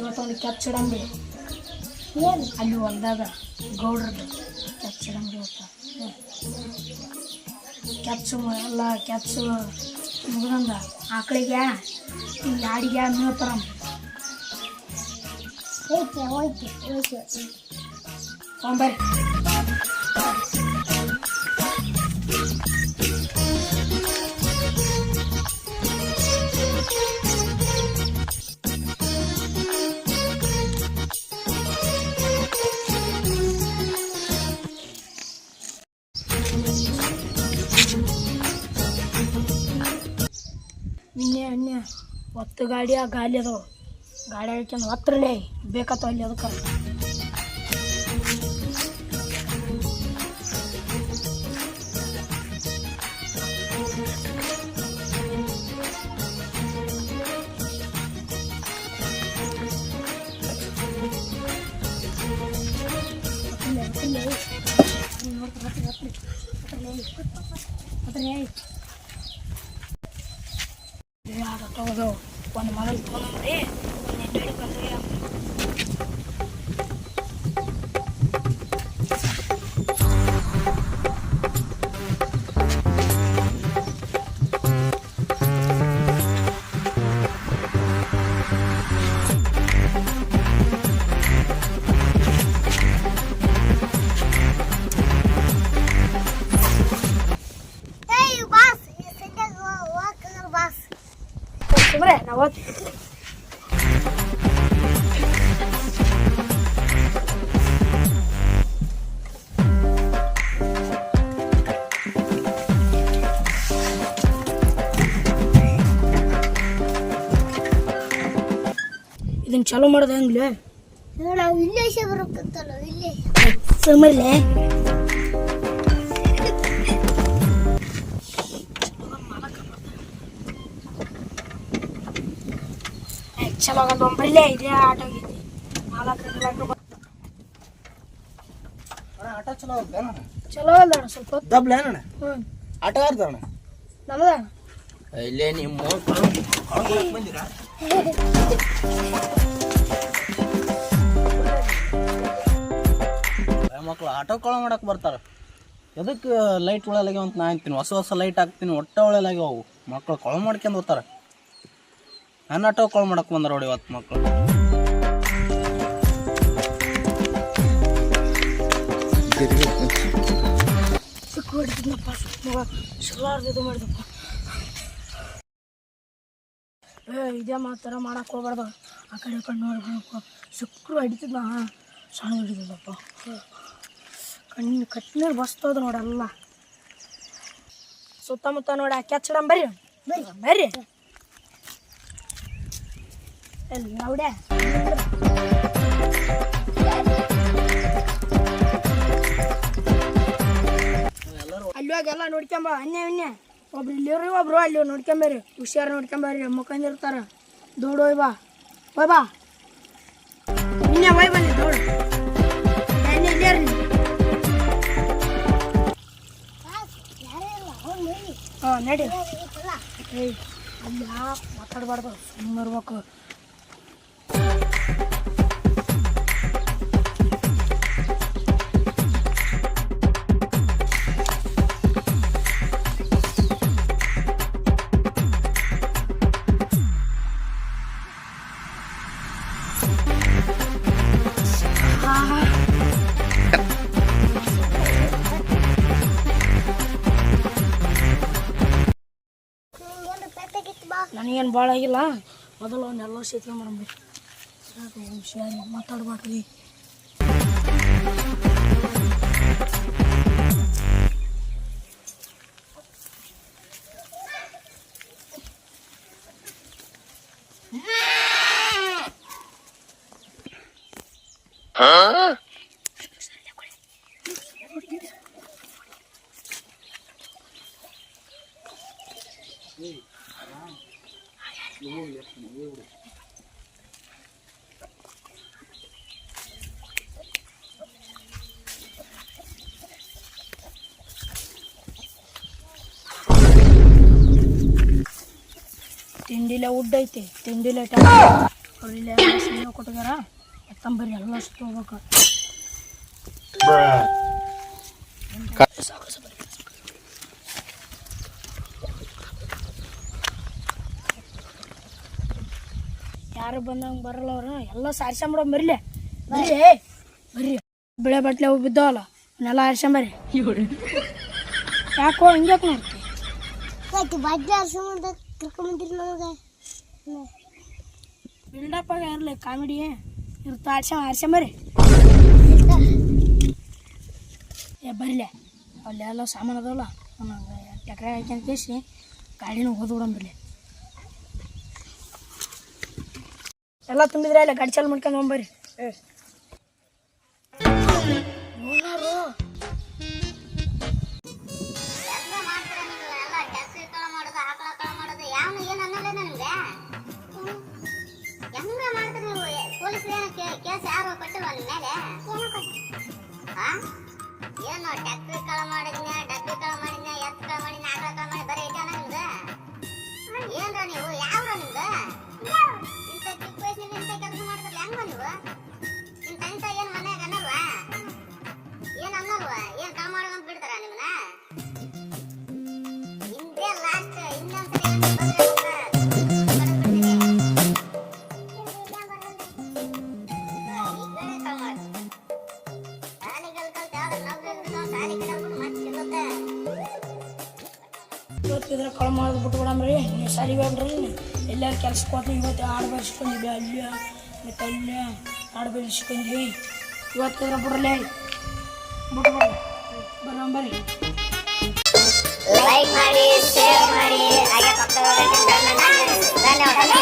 ಇವತ್ತೊಂದು ಕೆಚ್ಚಡಂಬಿ. ಏನು ಅಲ್ಲಿ ಹೊಲ್ದಾಗ ಗೌಡ್ರದ್ದು ಇವತ್ತು ಕೆಚ್ಚು ಮ- ಎಲ್ಲ ಕೆಚ್ಚು ಮುಗಿದಂದ ಆಕಳಿಗೆ ಈ ಆಡಿಗೆ ಅನ್ನೋತಾರ ಓಕೆ ಓಕೆ ಹೋಯ್ತೆ ಹೋಯ್ತೆ ತೊಂಬರ್ರಿ ನಿನ್ನೆ ನಿನ್ನೆ. ಒತ್ತು ಗಾಡಿ ಆ ಗಾಲಿ ಅದಾವ ಗಾಡಿ ಹಾಕ್ಯಂದು ಹತ್ರಲೇ ಬೇಕಾತ ಅಲ್ಲಿ ಅದಕ್ಕೆ. ತಗೋದು ಒಂದು ಮೊದಲು ತೊಗೊಂಡ್ರಿ ಒಂದು ಇದನ್ನ ಚಾಲೂ ಮಾಡೋದು ಹೆಂಗ್ಲೆ? ನಾವು ಇಲ್ಲೇ ಬರಬೇಕಂತಲ್ಲ ಇಲ್ಲೇ ಸುಮ್ಮನೆ ಚಲೋ ಆಗಲ್ಲ ಇದೇ. ಆಟ ಆಗೈತಿ ನಾಲ್ಕು ಆಟ ಚಲೋ ಚಲೋ ಅಲ್ಲ ಸ್ವಲ್ಪ ಹೊತ್ತು. ದಬ್ಲ ಹ್ಞೂ ಆಟಗಾರ್ದ ಅಣ್ಣ? ನಮ್ದ ಇಲ್ಲೇ ನಿಮ್ಮ ಬಂದಿರಾ ಮಕ್ಳು ಆಟೋ ಕಳ ಮಾಡಕ್ ಬರ್ತಾರ. ಎದಕ್ಕೆ ಲೈಟ್ ಒಳಗೆ ಅಂತ ನಾ ಅಂತೀನಿ. ಹೊಸ ಹೊಸ ಲೈಟ್ ಹಾಕ್ತೀನಿ ಒಟ್ಟ ಒಳಗೆ ಅವು ಮಕ್ಳು ಕೊಳ ಮಾಡ್ಕೊಂಡ್ ಹೋಗ್ತಾರ. ನನ್ನ ಆಟೋ ಕೊಳ ಮಾಡಕ್ ಬಂದಾರ ನೋಡಿ ಇವತ್ತು ಹೊಡಿತಿದ್ನಪ್ಪ ಇದು ಮಾಡಿದಪ್ಪ ಇದೇ ಮಾತ್ರ ಮಾಡಕ್ಕೆ ಹೋಗ್ಬಾರ್ದು. ಆ ಕಡೆ ಕಣ್ಣು ನೋಡ್ಬೇಕು ಸುಕ್ರು ಹಿಡಿತದ ಸಣ್ಣ ಹಿಡಿದಪ್ಪ ಕಣ್ಣು ಕಟ್ಟಿನ ಬಸ್ತದ ನೋಡಲ್ಲ ಸುತ್ತಮುತ್ತ ನೋಡಿ ಆ ಕೆಚ್ಚಡಂ ಬರ್ರಿ. ಬರ್ರಿ. ಎಲ್ಲಿ ನೋಡ್ಯಾ ಅಲ್ಲಿ ಹೋಗಿ ಎಲ್ಲ ನೋಡ್ಕೊಂಬ ಅನ್ಯ ಅನ್ಯ ಒಬ್ರು ಇಲ್ಲಿವ್ರಿ, ಒಬ್ರು ಅಲ್ಲಿ ನೋಡ್ಕೊಂಬರ್ರಿ. ಹುಷಾರು ನೋಡ್ಕೊಂಬರ್ರಿ ಮುಖಂದಿರ್ತಾರ ದೌಡ್ ಒಯ್ ಬಾ. ಒಯ್ ಬಾ. ನಿನ್ನೆ ಒಯ್ ಬನ್ನಿ ದೌಡ್ ನೋಡಿ ಹಾಂ, ನಡಿ. ಅಲ್ಲಿ ಮಾತಾಡಬಾರ್ದು. ಸುಮ್ಮನೆ ಇರ್ಬೇಕು ನನಗೇನು ಭಾಳ ಆಗಿಲ್ಲ. ಮೊದಲು ಅವನ್ನೆಲ್ಲ ಸೇತುವೆ ಮಾಡಂಬ್ರಿ ಹುಷಾರಿ ಮಾತಾಡ್ಬಾರ್ರಿ ತಿಂಡಿಲೆ ಉಡ್ ಐತಿ ತಿಂಡಿಲೆ ಅವ್ರು ಇಲ್ಲೇ ಸಿನಿಮಾ ಕೊಟ್ಟಿದಾರ ಎತ್ತಂಬರಿ ಎಲ್ಲ ಹೋಗ್ಬೇಕು. ಸಾಕು ಸಾಕು. ಯಾರು ಬಂದಂಗೆ ಬರಲ್ಲ ಅವ್ರು. ಎಲ್ಲ ಸಾರಿಸ್ಕೊಂಬಿಡೋ ಬರ್ಲಿ. ಬರ್ರಿ. ಬರ್ರಿ. ಬೆಳೆ ಬಟ್ಲೆ ಅವು ಬಿದ್ದಾವಲ್ಲ ಅವನ್ನೆಲ್ಲ ಆರಿಸ್ಕೊಂಬರ್ರಿ ಯಾಕೋ ಹಿಂಗ್ಯಾಕೆ ಇವತ್ತು ಬಡ್ಡಿ ಹರ್ಸ್ಕೊಂಡ್ ಕರ್ಕೊಂಬಂದಿರಿ ನಮಗೆ ಬಿಲ್ಡಪ್ ಆಗ ಇರಲಿ ಕಾಮಿಡಿ. ಇರ್ತ ಆರ್ಸ ಆರ್ಸಂಬರಿ ಏ ಬರ್ಲಿ. ಅಲ್ಲೆಲ್ಲ ಸಾಮಾನು ಅದಾವಲ್ಲ ಟಕ್ರೆ ಹಾಕ್ಯಂತ ಕೇಸಿ ಗಾಡಿನ ಹೋದ್ ಎಲ್ಲ ತುಂಬಿದ್ರೆ ಇಲ್ಲ ಗಾಡಿ ಚಾಲು ಮಾಡ್ಕೊಂಡು ಹೋಗ್ಬರ್ರಿ ಓನರು ಎಲ್ಲ ಮಾಡ್ತೀರ ನೀವು? ಎಲ್ಲ ಟ್ಯಾಕ್ಸಿ ಇವತ್ತಿದ್ರೆ ಕಳ ಮಾಡೋದು ಬಿಟ್ಟು ಬಿಡಂಬ್ರಿ ನೀವು ಸರಿ ಬೇಡ್ರಿ. ಎಲ್ಲಾರು ಕೆಲಸ ಕೊಟ್ಟು ಇವತ್ತು ಆಡು ಬೆಳೆಸ್ಕೊಂಡಿದ್ವಿ ಅಲ್ಲಿ ಮತ್ತು ಅಲ್ಲಿ ಆಡು ಬೆಳೆಸ್ಕೊಂಡ್ವಿ ಇವತ್ತಿದ್ರೆ ಇದ್ರ ಬಿಟ್ಟು ಬಿಡ್ರಿ ಬರಂಬರಿ. ಲೈಕ್ ಮಾಡಿ ಶೇರ್ ಮಾಡಿ ಧನ್ಯವಾದ